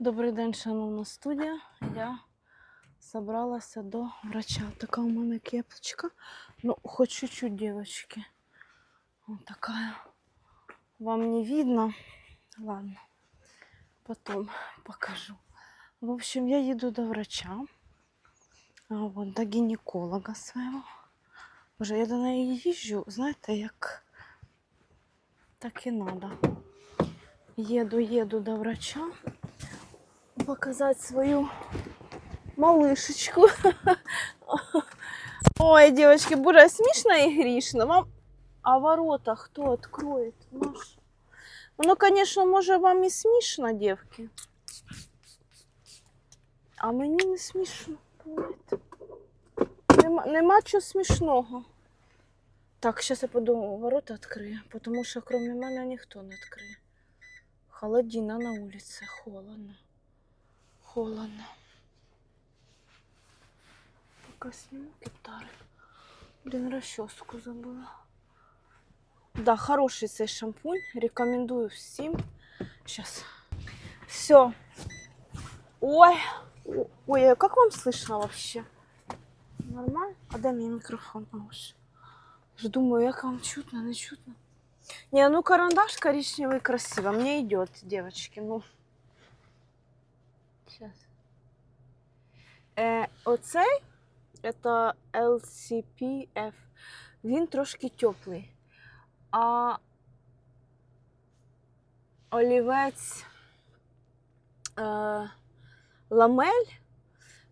Добрий день, шановна студія. Я собралася до врача. Така у мене кепочка. Ну, хоть чуть-чуть, девочки. Вот такая. Вам не видно? Ладно. Потом покажу. В общем, я еду до врача. Вот, до гінеколога свого. Боже, я до неї їжджу, знаєте, як так і надо. Еду, еду до врача показать свою малышечку. Ой, девочки, боже, смешно и грішно. Вам... А ворота кто откроет? Маш? Ну, конечно, може вам і смішно, девки. А мені не смішно. понимаєте? Нема, нема чого смішного. Так, зараз я подумаю, ворота відкрию, тому що кроме мене ніхто не відкриє. Холодина на вулиці, холодно. Холодно. Пока сниму китары. Блин, расческу забыла. Да, хороший цей шампунь. Рекомендую всем. Сейчас. Все. Ой. Ой, а как вам слышно вообще? Нормально? А дай мне микрофон. Я думаю, як вам чутно, не чутно. Не, ну карандаш коричневый красиво. Мне идет, девочки. Ну, Сейчас. Е, оцей це LCPF. Він трошки теплий. А олівець е, ламель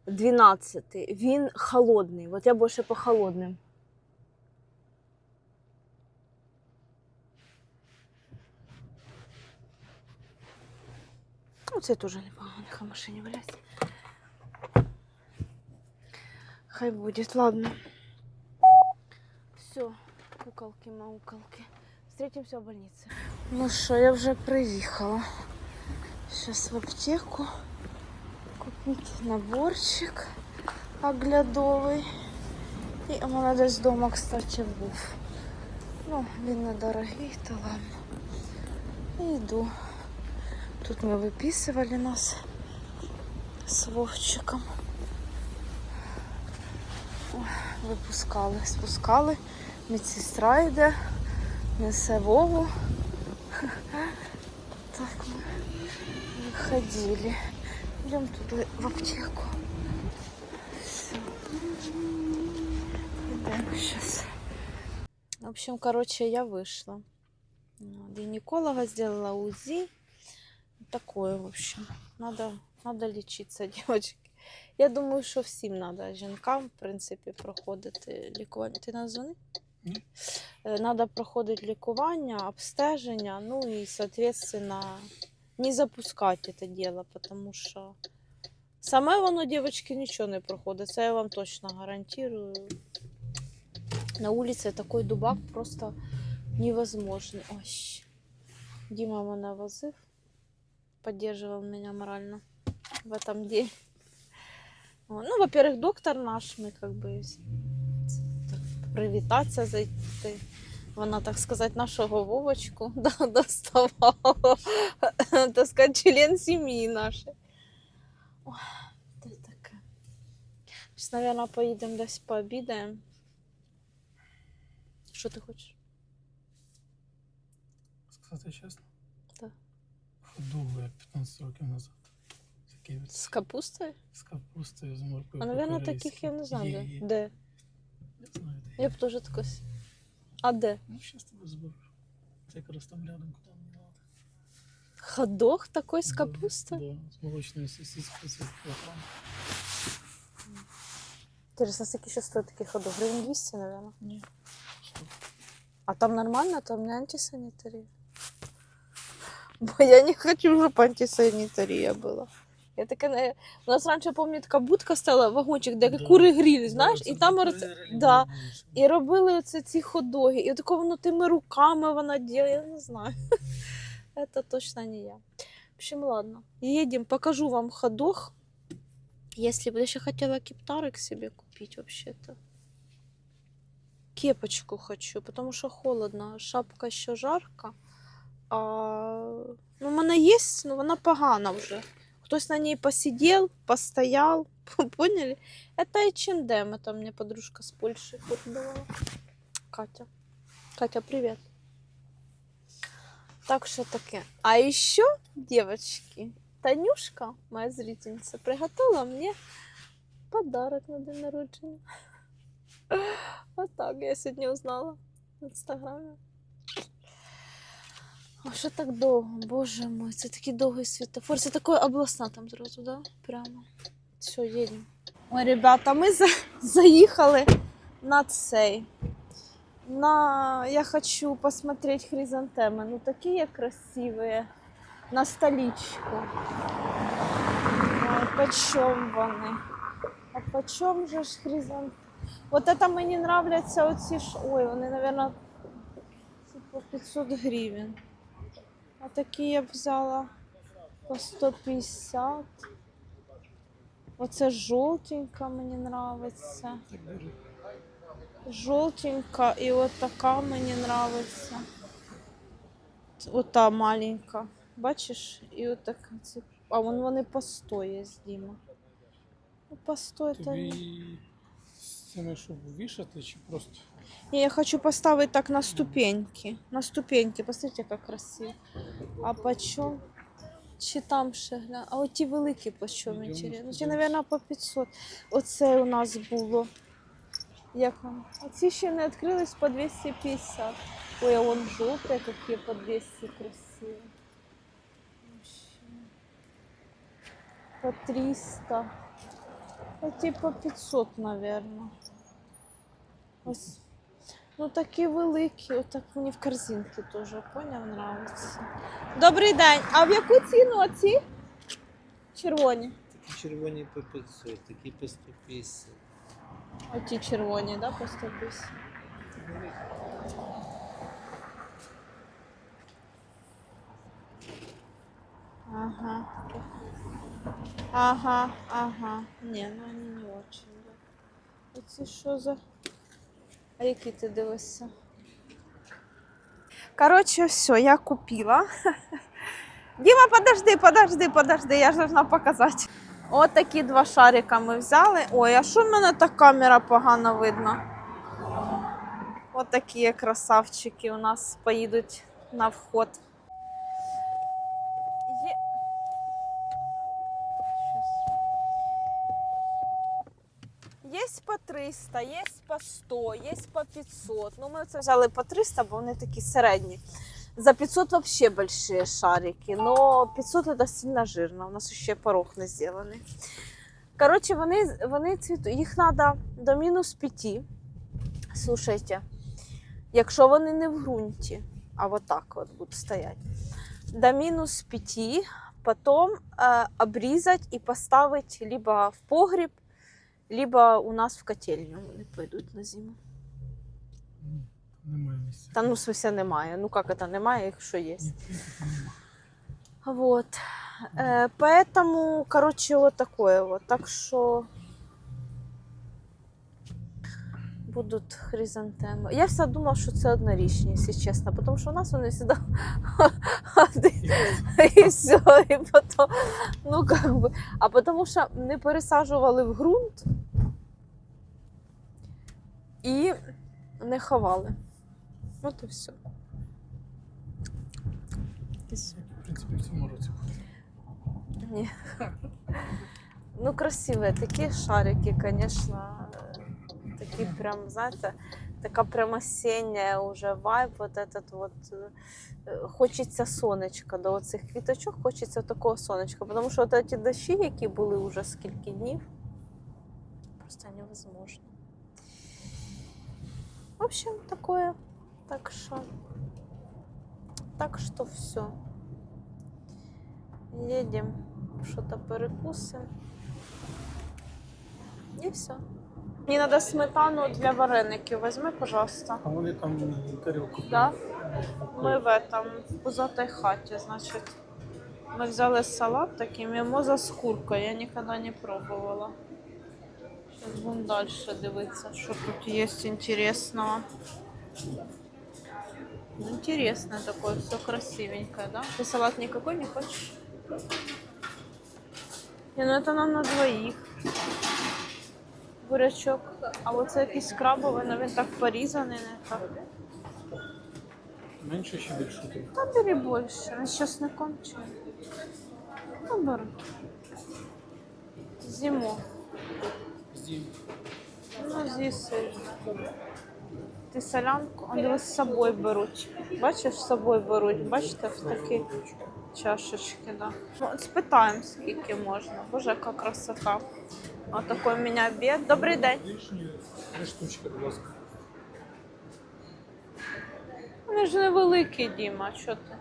12, він холодний. От я більше по холодним. Ну, це теж непогано, нехай в машині валяється. Хай будет, ладно. Все, куколки, мауколки. Встретимся в больнице. Ну що, я вже приїхала. Сейчас в аптеку купить наборчик оглядовий. І у мене десь вдома, кстати, був. Ну, він недорогий, то ладно. І йду. Тут мы выписывали нас с Вовчиком. Випускали, спускали. Медсестра йде, несе Вову. Так ми ходили. Идем туда в аптеку. Все. Идем сейчас. В общем, короче, я вышла. Гинеколога сделала УЗИ. Такое, в общем. Надо, надо лечиться, девочки. Я думаю, що всім треба жінкам, в принципі, проходити лікування. Ти названий? Ні. Треба проходити лікування, обстеження, ну і, соответственно, не запускати це діло, тому що саме воно, дівчатки, нічого не проходить. Це я вам точно гарантую. На вулиці такий дубак просто невозможний. Ой. Діма мене возив поддерживал меня морально в этом деле. О, Ну, во-первых, доктор наш, мы как бы с- так, привітатися зайти. Вона, так сказати, нашого Вовочку да, доставала. Так сказати, член сім'ї нашої. Ой, це таке. Зараз, мабуть, поїдемо десь пообідаємо. Що ти хочеш? Сказати чесно? Так. Довго, як 15 років назад. Такий от З капустою? з капустою, з моркою. А, мабуть, по-корейськи. таких я не знаю. Є, де. є. Де? Я знаю, де. Я б теж такось. А де? Ну, зараз тебе зберу. Це якраз там рядом, куди мені треба. Ходок такой з Да, капустою? Да, з молочною сосискою, з кілограм. Интересно, скільки ще стоїть такий ходок? Гривень 200, наверное. Ні. Що? А там нормально, там не антисанітарія. Бо я не хочу, щоб антисанітарія була. Я таке не... У нас раніше, пам'ятаю, така будка стала, вагончик, де Да. кури грілі, знаєш, Да, і там роз- да. і робили оце ці ходоги. І тако воно тими руками вона діє, я не знаю. Это точно не я. В общем, ладно. Едем, покажу вам ходох. Если бы я еще хотела кептарик себе купить вообще-то. Кепочку хочу, потому что холодно. Шапка еще жарко. А... Ну, в мене є, ну вона погана вже. Хтось на ней посидел, постоял, поняли? Это H&M, это мне подружка с Польши передавала. Катя. Катя, привет. Так что таке. А еще, девочки, Танюшка, моя зрительница, приготовила мне подарок на день народження. Вот так я сьогодні узнала в інстаграмі. А що так довго? Боже мой, це такий довгий світофор. Це такое обласна там зразу, да? Прямо. Все, їдемо. Ой, ребята, ми за... заїхали на цей. На... Я хочу посмотреть хризантемы. Ну, такие красивые. На столичку. Ой, почем вони? А почем же ж хризантемы? Вот это мені нравляться оці ж. Ой, вони, наверное, по 500 гривень. А такі я б взяла по 150. Оце жовтенька мені. Так бери. Жовтенька і от така мені нравиться. Ота маленька. Бачиш? І от така. А вон вони по 100 є, Діма. Ну, по 100 це... Цими, щоб вішати, чи просто Не, я хочу поставить так на ступеньки. На ступеньки. Посмотрите, как красиво. А почем? Чи там ще гля... А оті великі почем Мільйон інтересно? сто Чи, мабуть, по 500. Оце у нас було. Як воно? А ці ще не відкрились по 250. Ой, а вон жовті такі по 200 красиві. По 300. Оті по 500, наверное. Ось. Ну такі великі, отак мені в корзинки теж, поняв, нравиться. Добрий день. А в яку ціну оці? Червоні. Такі червоні по 500, такі по 150. Оті червоні, да, по 150. Ага. Ага, ага. Не, ну они не очень. Оці що за. А які ти дивишся? Короче, все, я купила. Дима, подожди, подожди, подожди, я ж должна показати. От такі два шарика ми взяли. Ой, а що в мене так камера погано видно? От такі красавчики у нас поїдуть на вход. Є... Есть по 300, есть по 100, есть по 500. Ну, ми це взяли по 300, бо вони такі середні. За 500 вообще большие шарики, но 500 это сильно жирно, у нас ще порог не зроблений. Коротше, вони, вони цвітуть, їх треба до мінус 5. Слушайте, якщо вони не в ґрунті, а вот так от будуть стояти, до мінус 5, потім е, обрізати і поставити либо в погріб, либо у нас в котельню. Вони пойдуть на зиму. Ні, немає місця. Та ну, в смысле, немає. Ну як це немає, якщо є. Ні, тут немає. Вот. Э, поэтому, короче, вот такое вот. Так что будут хризантеми. Я всегда думала, що це однорічні, якщо чесно, тому що у нас вони завжди один і все, і потім, ну как бы, а потому що не пересаджували в ґрунт і не ховали. От і все. І все. В принципі, в цьому році. Ні. Ну, красиві такі шарики, звісно. Такі прям, знаєте, така прям осіння уже вайб, вот этот вот. Хочеться сонечка до оцих квіточок, хочеться такого сонечка, тому що от ці дощі, які були вже скільки днів, просто невозможно. В общем, такое. Так що. Так что все. Едем, что-то перекусим. И все. Мне надо сметану для вареників. Возьми, пожалуйста. А вони там тарілку. Да? Ми Ми в этом, в пузатой хаті, значить. Ми взяли салат такий, мімоза з куркою. Я ніколи не пробувала. Зараз будемо далі дивитися, що тут є інтересного. Ну, интересно такое, все красивенькое, да? Ты салат никакой не хочешь? Ні, ну це нам на двоїх. Бурячок. А оце якийсь крабовий, але він так порізаний, не так. Менше чи більше тобі? Та бери більше, він з часником чи. Ну, бери. Зиму. Ну, з'їси. Ти солянку, дивись, з собою беруть. Бачиш, з собою беруть. Бачите, в такі чашечки, да. Ну, от спитаємо, скільки можна. Боже, яка красота. Отакий у мене обід. Добрий день. Три штучки, будь ласка. Вони ж невеликі, Діма, що ти?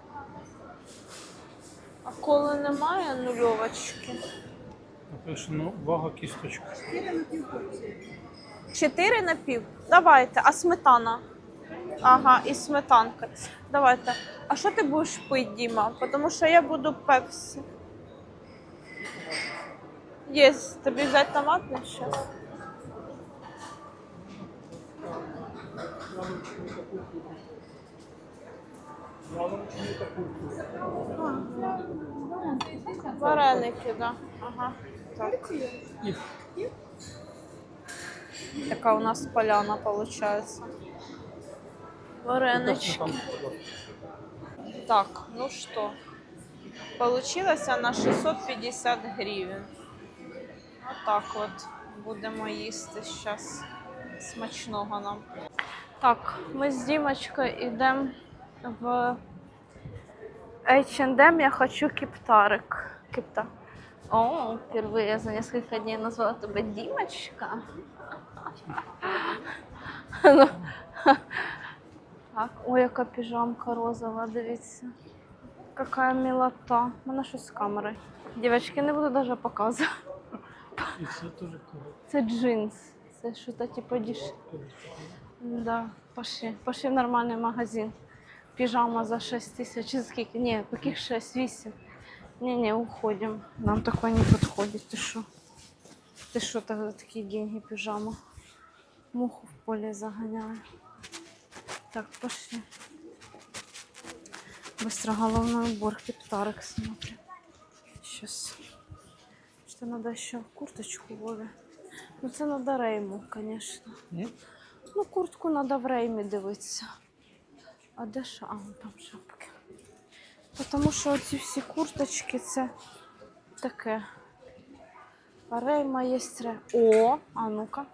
А коли немає нульовочки? Напишено вага кісточка. Чотири на пів? Давайте, а сметана? Ага, і сметанка. Давайте. А що ти будеш пити, Діма? Тому що я буду пепсі. Є, тобі взяти томатний ще? Вареники, да. Ага. Так. Така у нас поляна виходить. Варенички. Так, ну что, получилось на 650 гривень. Отак от будемо їсти зараз. Смачного нам. Так, ми з Дімочкою йдемо в H&M. Я хочу кептарик. Кепта. О, впервые я за несколько дней назвала тебе Дімочка. Ну, Так, ой, яка піжамка розова, дивіться. Какая милота. У мене щось з камерою. Дівчатки, не буду навіть показувати. І це круто. Це джинс. Це щось типу діш. Да, пошли. Пошли в нормальний магазин. Піжама за 6 тисяч. Скільки? Ні, яких 6, 8. Ні, ні, уходимо. Нам такое не підходить. Ти що? Ти що так, такі деньги піжама? Муху в полі заганяє. Так, пошли. Быстро головной убор, кептарик смотрим. Сейчас. Что надо еще курточку Вове. Ну це надо рейму, конечно. Ні? Ну, куртку надо в реймі дивитися. А де ша? А, там шапки. Тому що ці всі курточки це таке. А рейма є ре. О, а ну-ка.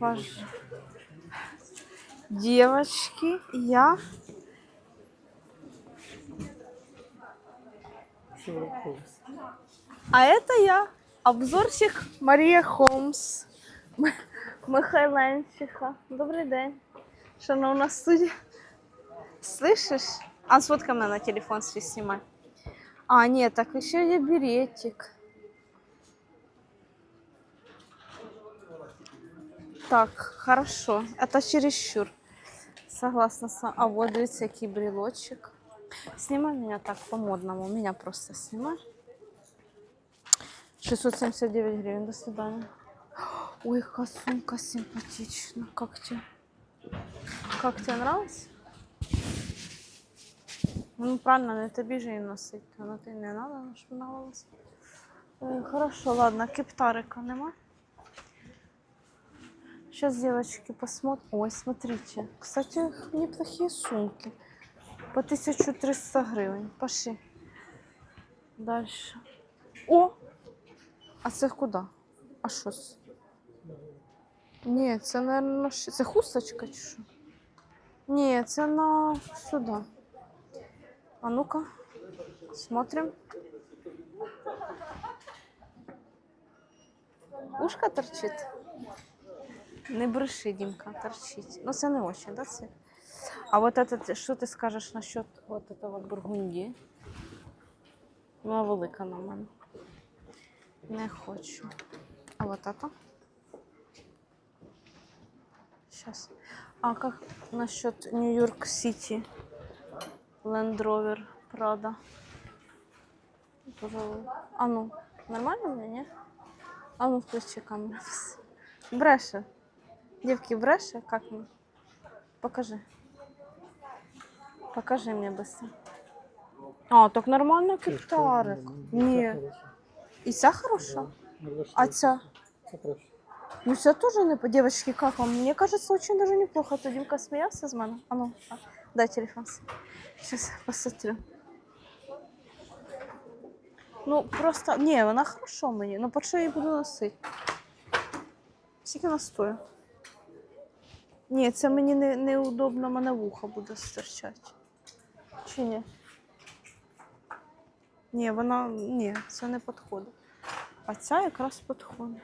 Ваш... Девочки, я Що враховується? А это я, обзорщик Марія Холмс. М- Михайленчиха. Добрий день. Що вона у нас в студії? Слышиш? А сфоткай мене на телефон свій знімай. А, ні, так ще є беретик. Так, хорошо. Это чересчур. Согласна с вами. А вот, дивіться, який брелочек. Снимай меня так по-модному. Меня просто снимай. 679 гривен. До свидания. Ой, какая сумка симпатична. Как тебе? Как тебе нравится? Ну, правильно, не тобі же її носить. Воно ти не надо, щоб нравилось. Ой, хорошо, ладно, кептарика нема. Сейчас, девочки, посмотрим. Ой, смотрите. Кстати, неплохие сумки. По 1300 гривень. Пошли. Дальше. О! А це куди? А що це? Ні, це, наверное, ще- це хусточка чи що? Ні, на сюди. А ну-ка, смотрим. Ушка торчить. Не бреши, Дімка, торчить. Ну, це не очень, да, це? А вот это, що ти скажеш насчет вот этого бургунді? Вона велика на мене. Не хочу. А вот это? Сейчас. А как насчет Нью-Йорк Сити? Land Rover Prada. Пожалуй. А ну, нормально мне, не? А ну, включи камеру. Бреше. Девки, бреше? Как мне? Покажи. Покажи мне быстро. А, так нормально кептарик. Ні. І ця хороша? Ну, А ця? Ну, це тоже не по девочки, как вам? Мне кажется, очень даже неплохо. Димка смеялся с мене. А ну, а, дай телефон. Сейчас посмотрю. Ну, просто, не, вона хорошо мені. Ну, по що я її буду носити? Скільки вона стоїть? Ні, це мені не, неудобно, мене вуха буде стирчати. Чи ні? Ні, вона, ні, це не підходить. А ця якраз підходить.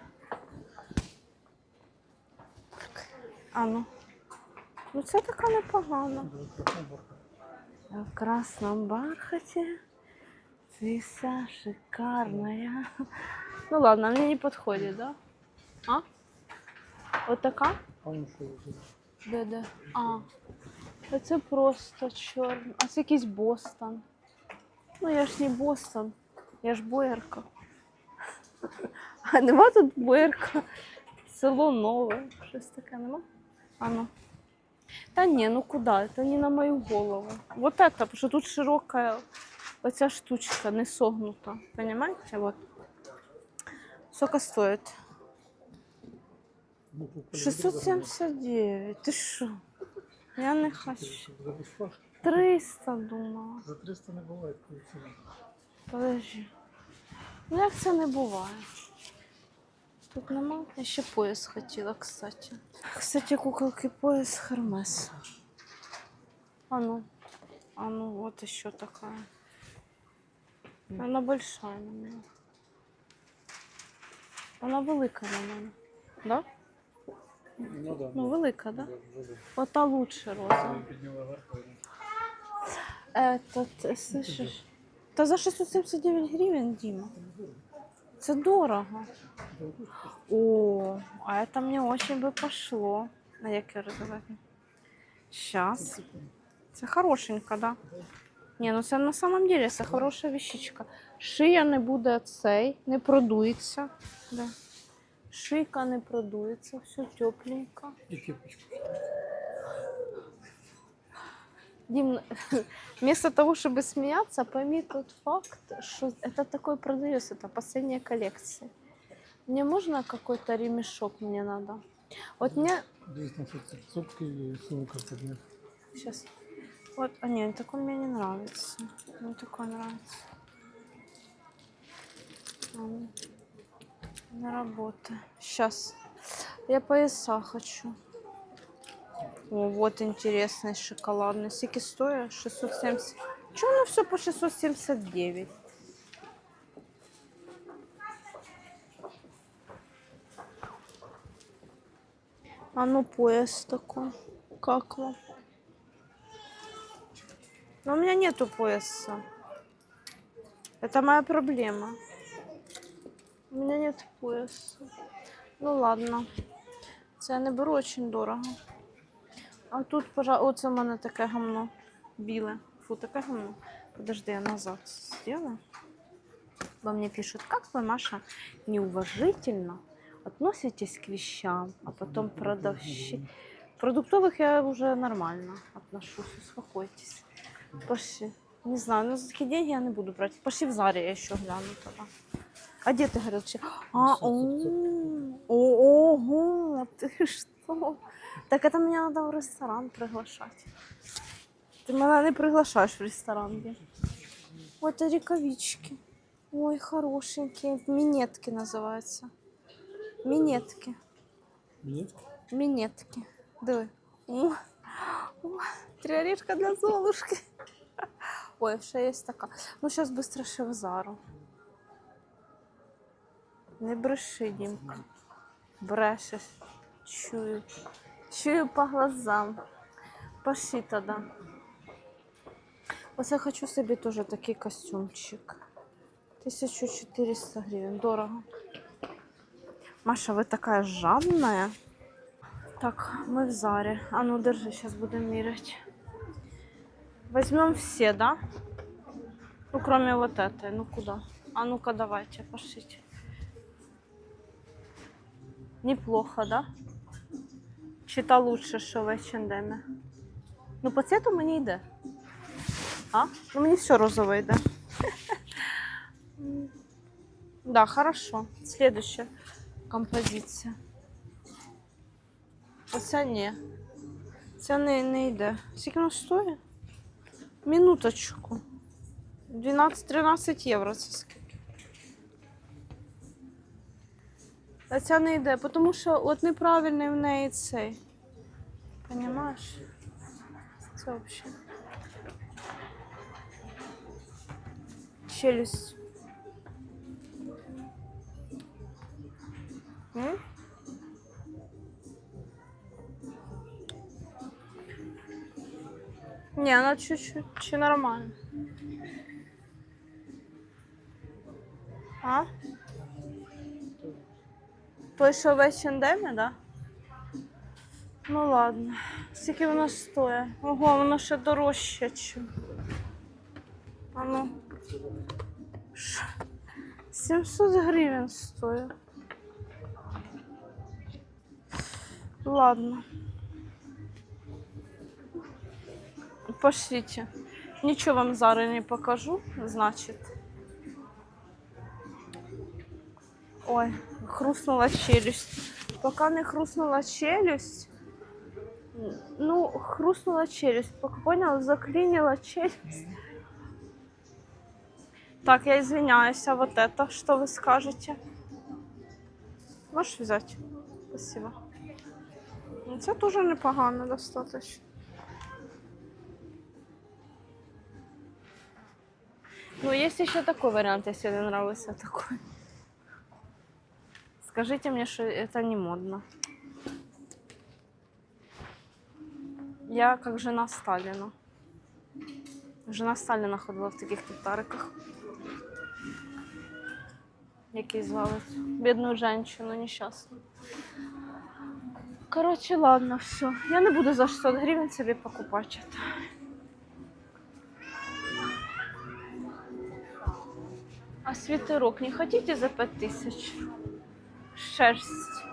А ну. Ну це така непогана. В красном бархате. Ты вся шикарная. Ну ладно, мне не подходит, да? А? Вот така? Де, де? А. Та Це просто чорно. А це якийсь Бостон. Ну я ж не Бостон, я ж боярка. А нема тут боярка. Село нове. Щось таке нема? А ну. Та ні, ну куди? Это не на мою голову. Вот это, потому что тут широкая оця штучка, не согнута. Понимаете? Вот. Сколько стоит? Букву полі 679. Ти що? Я не хочу. 300 думала. За 300 не буває такої ціни. Подожди. Ну як це не буває? Тут нема. Я ще пояс хотіла, кстати. Кстати, куколки пояс Хермес. А ну. А ну, вот еще такая. Она большая на меня. Вона велика на мене. Да? Ну да. Ну, велика, да? Вже Ота лучше роза. підняла верх. Этот, э, слышишь? Та за 679 гривен, Дима. Це дорого. О, а это мне очень бы пошло. А його розказати? Сейчас. Це хорошенько, да? Ні, ну це на самом деле це хороша вещичка. Шия не буде цей, не продується. Да. Шийка не продується, все тепленько. І кепочку. Дим, вместо того, чтобы смеяться, пойми тот факт, что это такое продается, это последняя коллекция. Мне можно какой-то ремешок мне надо? Вот мне Дійсно, що це цупки і сумка під них. сейчас. Вот, а нет, такой мне не нравится. Мне такой нравится. М, На работу. Сейчас. Я пояса хочу. О, вот интересный шоколадный. Сколько стоит? 670. Чего оно все по 679? А ну пояс такой. Как вам? Но у меня нету пояса. Это моя проблема. У меня нет пояса. Ну ладно. Це я не беру очень дорого. А тут, пожалуй, оце в мене таке гамно біле. Фу, таке гамно. Подожди, я назад сделаю. Во мне пишут, как вы, Маша, неуважительно относитесь к вещам, а потом продавщи. Продуктовых я уже нормально отношусь, успокойтесь. Пошли. Не знаю, ну за такие деньги я не буду брать. Пошли в Заре я еще гляну тогда. А где ты говорил? че- А, о, о, ого, ты что? Так это мне надо в ресторан приглашать. Ты меня не приглашаешь в ресторан, где? Вот и рукавички. Ой, хорошенькие. Минетки называются. Минетки. Ні? Минетки. Диви. О, о, Три орешка для Золушки. Ой, ще є така. Ну, зараз швидко ще в Зару. Не бреши, Дімка. Брешеш. Чую. Чую по глазам. Пошли тоді. Ось я хочу собі теж такий костюмчик. 1400 гривень. Дорого. Маша, ви така жадная. Так, мы в Заре. А ну держи, сейчас будем мерять. Возьмем все, да? Ну, кроме вот этой. Ну, куда? А ну-ка, давайте, пошлите. Неплохо, да? Чи та лучше, що в H&M? Ну, по цвету мені йде. А? Ну, мені все розове йде. Да, хорошо. Следующая композиція. Оця ні. Ця не, не йде. Скільки вона стоїть? Минуточку. 12-13 євро це скільки. А ця не йде, тому що от неправильний в неї цей. Понімаєш? Це взагалі. Челюсть. М? Не, она чуть-чуть нормально. А? Той, що в H&M, да? Ну ладно. Скільки воно стоїть? Ого, воно ще дорожче, чим. А ну. 700 гривень стоїть. Ладно. Пошлите. Ничего вам зараз не покажу, значит. Ой, хрустнула челюсть. Пока не хрустнула челюсть Ну, хрустнула челюсть. Пока понял, заклинила челюсть. Так, я извиняюсь, а вот это, что вы скажете? Можешь взять? Спасибо. Ну, Це теж непогано достаточно. Ну, есть еще такой вариант, если не нравится такой. Скажите мне, что это не модно. Я как жена Сталина. Жена Сталина ходила в таких китариках. Які звали бідну женщину нещасну. Короче, ладно, все. Я не буду за 600 гривень собі покупати. А свитерок не хотите за 5000? Шерсть.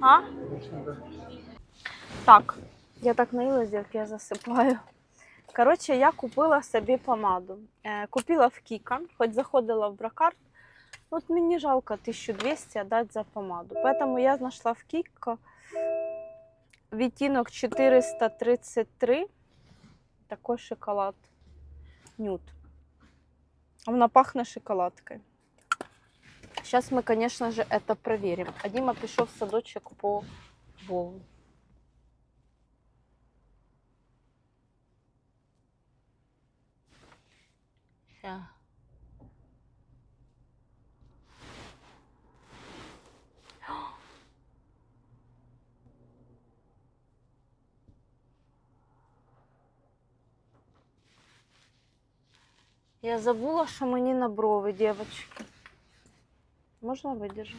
А? Так, я так наїлась, як я засипаю. Коротше, я купила собі помаду. Е, купила в Кіка, хоч заходила в Бракарт. От мені жалко 1200 отдати за помаду. Поэтому я знайшла в Кіко відтінок 433. Такой шоколад. Нюд. Вона пахне шоколадкою. Сейчас мы, конечно же, это проверим. А Дима пішов в садочок по Вову. Ща. Я забула, що мені на брови, дівчатки. Можна видержати?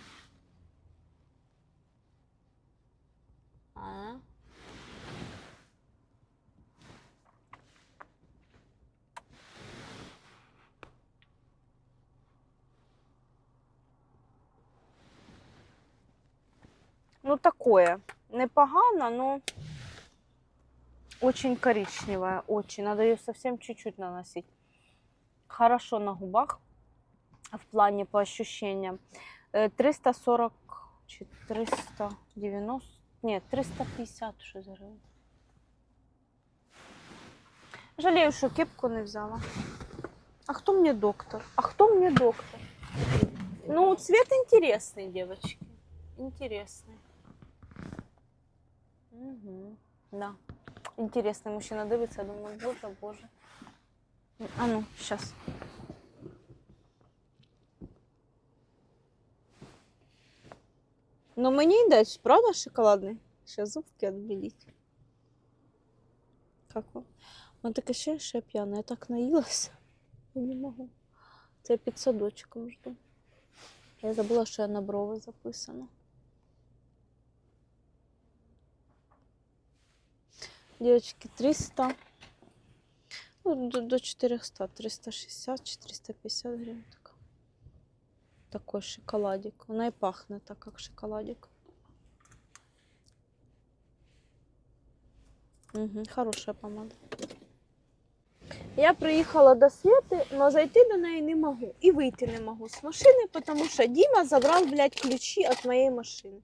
А? Ну, такое. Непогано, но очень коричневая, очень. Надо ее совсем чуть-чуть наносить. Хорошо на губах в плане по ощущениям. Э, 340, чи 390, нет, 350 щось гривень. Жалею, що кепку не взяла. А хто мені доктор? А хто мені доктор? Ну, цвет интересный, девочки. Интересный. Да. Интересный мужчина дивиться, я думаю, боже, боже. А ну, сейчас. Ну мені йде, правда, шоколадний? Ще зубки відбіліть. Как вам? Ну таке ще, я п'яна, я так наїлася. Я не можу. Це під садочком жду. Я забула, що я на брови записана. Девочки, 300. Ну, до, до 400, 360, 450 гривень. Така. Такой шоколадик. Вона і пахне так, як шоколадик. Угу, хорошая помада. Я приїхала до Світи, але зайти до неї не можу. І вийти не можу з машини, тому що Діма забрав, блядь, ключі від моєї машини.